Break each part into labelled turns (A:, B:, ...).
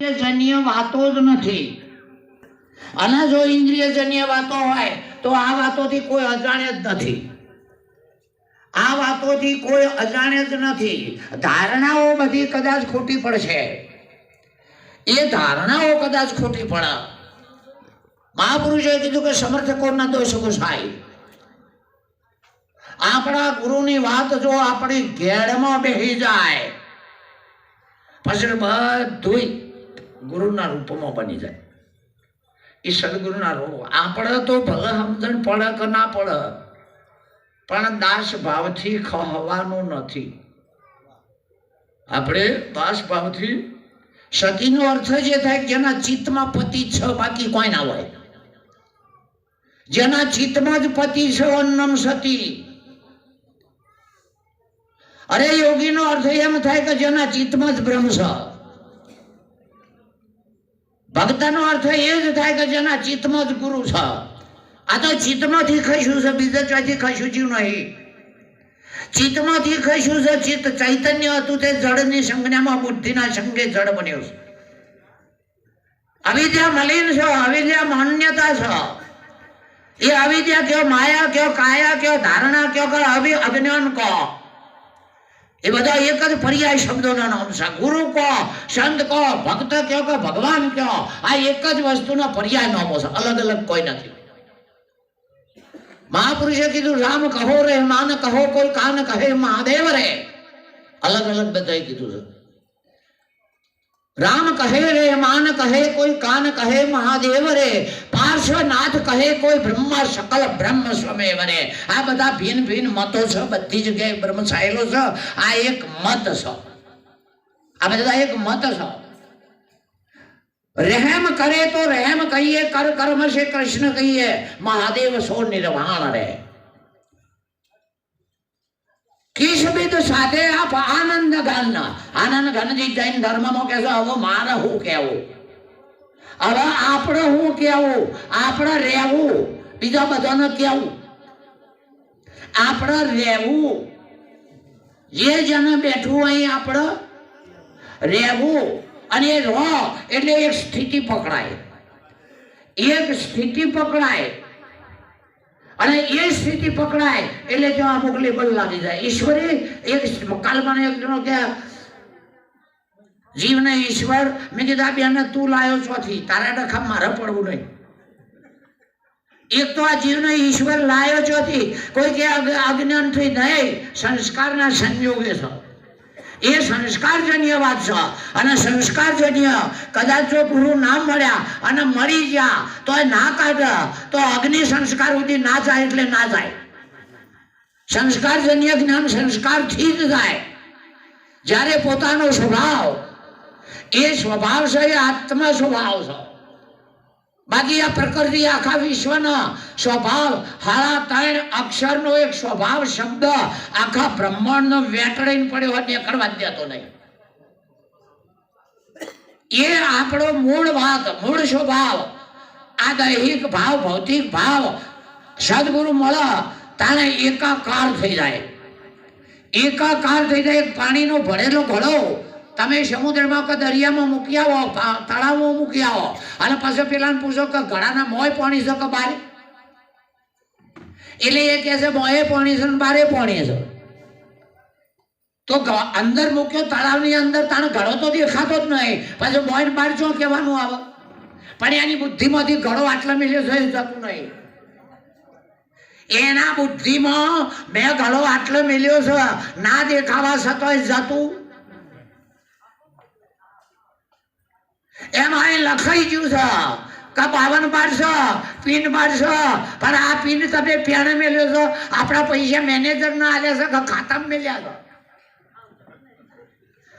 A: ઇન્દ્રિયજન્ય વાતો જ નથી. અને જો ઇન્દ્રિયજન્ય વાતો હોય, તો આ વાતોથી કોઈ અજાણે જ નથી. આ વાતોથી કોઈ અજાણે જ નથી. ધારણાઓ બધી કદાચ ખોટી પડશે. એ ધારણાઓ કદાચ ખોટી પડે. મહાપુરુષોએ કીધું કે સમર્થકો ના દોષ ગુસાય આપણા ગુરુની વાત જો આપણી ઘેડમાં બેસી જાય, પછી બધું ગુરુના રૂપમાં બની જાય. એ સદગુરુના રૂપ. આપણે તો ભલે સમજણ પડે કે ના પડે, પણ દાસ ભાવથી ખહવાનું નથી. આપણે દાસ ભાવથી, સતીનો અર્થ જે થાય જેના ચિત્તમાં પતિ છ, બાકી કોઈ ના હોય. જેના ચિત્તમાં જ પતિ છે, અન્નમ સતી. અરે યોગીનો અર્થ એમ થાય કે જેના ચિત્તમાં જ બ્રહ્મ છે. ભક્તનો અર્થ એ જ થાય કે જેના ચિત્તમાં જ ગુરુ છે. આ તો ચિત્તમાંથી ખસ્યું છે, બીજા ક્યાંથી ખસ્યું? છું નહીં. ચિત્તમાંથી ખસ્યું છે, ચિત્ત ચૈતન્ય હતું તે જળની સંજ્ઞામાં બુદ્ધિના સંગે જળ બન્યું છે. અવિદ્યા મલિન છે, અવિદ્યા માન્યતા છે. એ અવિદ્યા કયો માયા કયો કાયા કયો ધારણા કયો કે અભિ અજ્ઞાન કહો. એ બધા એક જ પર્યાય શબ્દોના નામ છે. ગુરુ કહો, સંત કહો, ભક્ત કહો કે ભગવાન કહો, આ એક જ વસ્તુના પર્યાય નામો છે. અલગ અલગ કોઈ નથી. મહાપુરુષે કીધું, રામ કહો રે, માન કહો, કોઈ કાન કહે, મહાદેવ રે. અલગ અલગ બધાએ કીધું છે. રામ કહે રે, માન કહે, કોઈ કાન કહે, મહાદેવ રે. પાર્શ્વનાથ કહે કોઈ બ્રહ્મ સકલ બ્રહ્મ સ્વમે વરે આ બધા ભિન્ન ભિન્ન મતો છે, બધી જગ્યાએ બ્રહ્મ છાયેલો છે. આ એક મત છે. આ બધા એક મત છે. રહેમ કરે તો રહેમ કહીએ, કર કર્મ છે કૃષ્ણ કહીએ. મહાદેવ સો નિર્વાણ રહે. કિસબિદ સાથે આપ આનંદ ઘન. આનંદ ઘનજી જૈન ધર્મમાં કહેશો હવે મારે હું કેવું હવે આપણે હું કેવું આપણે રહેવું. બીજા બધાને કેવું આપણે રહેવું. જે જણ બેઠું અહીં આપણે રહેવું. અને એ એટલે એક સ્થિતિ પકડાય. એક સ્થિતિ પકડાય. અને એ સ્થિતિ પકડાય એટલે ત્યાં અમુક લેબલ લાગી જાય. ઈશ્વરે, એક કાલમાં એક જણો કે જીવને ઈશ્વર, મેં કીધું આ બેન તું લાયો ચોથી. તારા ડખા મારે પડવું નહીં. એક તો આ જીવને ઈશ્વર લાયો ચોથી. કોઈ કે અજ્ઞાનથી નહીં, સંસ્કારના સંયોગે છો. એ સંસ્કારજન્ય વાત છે. અને સંસ્કારજન્ય કદાચ જો ગુરુ ના મળ્યા અને મળી ગયા તો એ ના કાઢે, તો અગ્નિ સંસ્કાર સુધી ના જાય એટલે ના જાય. સંસ્કારજન્ય જ્ઞાન સંસ્કારથી જ જાય જ્યારે પોતાનો સ્વભાવ એ સ્વભાવ છે, એ આત્મ સ્વભાવ છે. બાકી આ પ્રકૃતિ, આખા વિશ્વનો સ્વભાવ હાળા ત્રણ અક્ષરનો એક સ્વભાવ શબ્દ આખા બ્રહ્માંડનો વેટળીને પડ્યો હોય ને કરવા દેતો નહીં. એ આપણો મૂળ ભાગ મૂળ સ્વભાવ આ દૈહિક ભાવ, ભૌતિક ભાવ, સદગુરુ મળે તાણે એકાકાર થઈ જાય. એકાકાર થઈ જાય પાણીનો ભરેલો ઘડો તમે સમુદ્રમાં કે દરિયામાં મૂકી આવો તળાવમાં મૂકી આવો, અને પાછો પેલાને પૂછો કે ઘણાના મોય પાણી છે કે બારે? એટલે એ કહે છે, મોએ પાણી છે ને બારે પાણી છે. તો અંદર મૂક્યો, તળાવની અંદર તાણે ઘડો તો દેખાતો જ નહીં. પાછો મોય બાર ચો કહેવાનું આવે? પણ એની બુદ્ધિમાંથી ઘડો આટલા મિલ્યો છે જતું નહીં. એના બુદ્ધિમાં મેં ઘડો આટલો મિલ્યો છે. ના દેખાવા છતાંય જતું એમાં અહીં લખાઈ ગયું છે. કે બાવન પાડશો, પિન પાડશો. પણ આ પિન તમે પેણે મેલ્યો છો. આપણા પૈસા મેનેજર ના આલ્યા છે કે ખાતામાં મેલ્યા છો?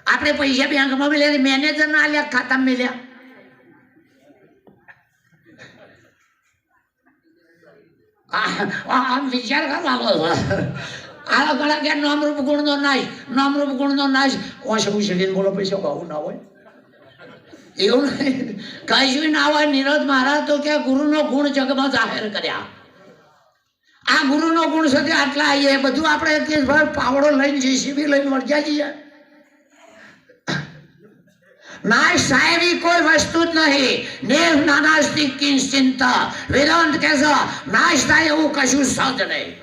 A: આપણે પૈસા બેંકમાં મેલ્યા મેનેજર ના આલ્યા ખાતામાં મેલ્યા? આમ વિચાર કરવાનો આ ઘણા કે નામરૂપ ગુણનો નાશ, નામરૂપ ગુણનો નાશ. ઓછું ઉછળીને બોલો પૈસા બહુ ના હોય. એવું નહીં. કશું ના હોય મહારાજ તો કે ગુરુનો ગુણ જગમાં જાહેર કર્યા. આ ગુરુનો ગુણ સાથે આટલા આવીએ બધું આપણે દિવસ પાવડો લઈને જીસીબી લઈને વળગ્યા છીએ. ના એવી કોઈ વસ્તુ જ નહીં. નેહ નાનાસ્તી કિંચિંત. વેદાંત કહે છે નાશ થાય એવું કશું સજ નહીં.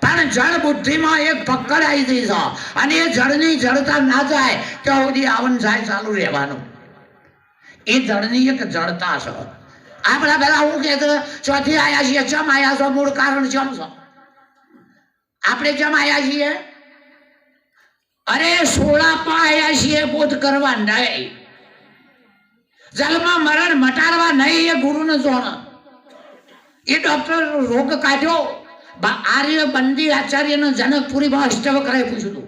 A: પણ જળ બુદ્ધિમાં એક પકડ આવી ગઈ છે. અને એ જળની જળતા ના જાય, ત્યાં સુધી આવન જાય ચાલુ રહેવાનું. એ જળની એક જળતા છે. આપણા પેલા હું કે ચોથી આયા છીએ જમ આયા છો? મૂળ કારણ જમ છો? આપણે જમ આયા છીએ? અરે સોળાપા આયા છીએ બોધ કરવા નહીં. જલમાં મરણ મટાડવા નહીં એ ગુરુને જોણ. એ ડોક્ટર રોગ કાઢ્યો. આર્ય બંદી આચાર્યને જનકપુરીમાં અષ્ટવક્રએ પૂછ્યું હતું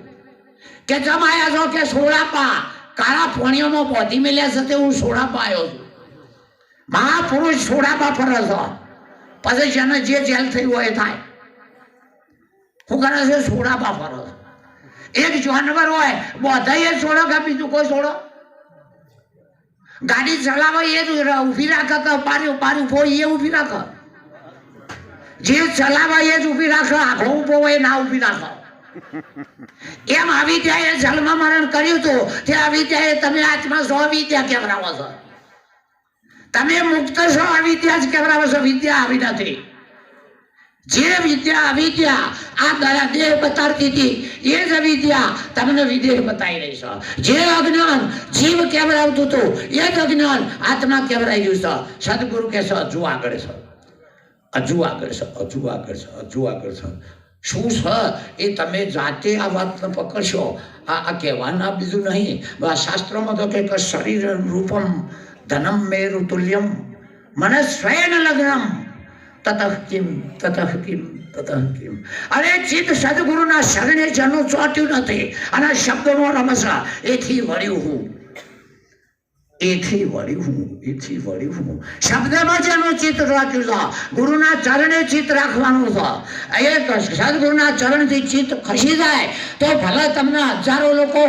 A: કે જમ આયા છો કે સોળાપા કાળા પોણીઓમાં પોધી મેલ્યા સાથે હું સોડા આવ્યો છું. મહાપુરુષ સોળાપા ફરે છે. પછી જેને જે જેલ થયું હોય એ થાય. શું કરે છે? સોડાપા ફરે એક જાનવર હોય બધાએ છોડો કે બીજું કોઈ છોડો ગાડી ચલાવે એ જ ઊભી રાખે કે પારી પારી ઊભો એ ઊભી રાખે. જે ચલાવે એ જ ઊભી રાખે, આખો ઊભો હોય ના ઊભી રાખે. એમ ત્યાં જન્મ મરણ કર્યું હતું તે ત્યાં તમે આત્મા છો વિદ્યા કેવરાવો છો? તમે મુક્ત છો, અવિદ્યા જ કેવરાવો છો? વિદ્યા આવી નથી. જે વિદ્યા અવિદ્યા, આ દયા દેહ બતાડતી હતી, એ જ અવિદ્યા તમને વિદેહ બતાવી રહી છો. જે અજ્ઞાન જીવ કેવરાવતું હતું, એ જ અજ્ઞાન આત્મા કેવરાઈ ગયું છે. સદગુરુ કહેશો, હજુ આગળ છો. હજુ આગળ છો, હજુ આગળ છો, હજુ આગળ છે. શું છે? એ તમે જાતે આ વાતને પકડશો. આ આ કહેવાના બીજું નહીં. આ શાસ્ત્રોમાં તો કે શરીર રૂપમ ધનમ મેરુ તુલ્યમ મને સ્વયં લગ્નમ. તતઃ કિમ તતઃ કિમ તતઃ કિમ. અરે ચિત્ત સદગુરુના શરણે જનું ચોટ્યું નથી. અને શબ્દનો રમસા. એથી વળ્યું હું. એથી વળી હું, એથી વળી હું. શબ્દમાં જેનું ચિત્ત રાખ્યું છે. ગુરુના ચરણે ચિત્ત રાખવાનું છે. એ સદગુરુના ચરણથી ચિત્ત ખસી જાય, તો ભલે તમને હજારો લોકો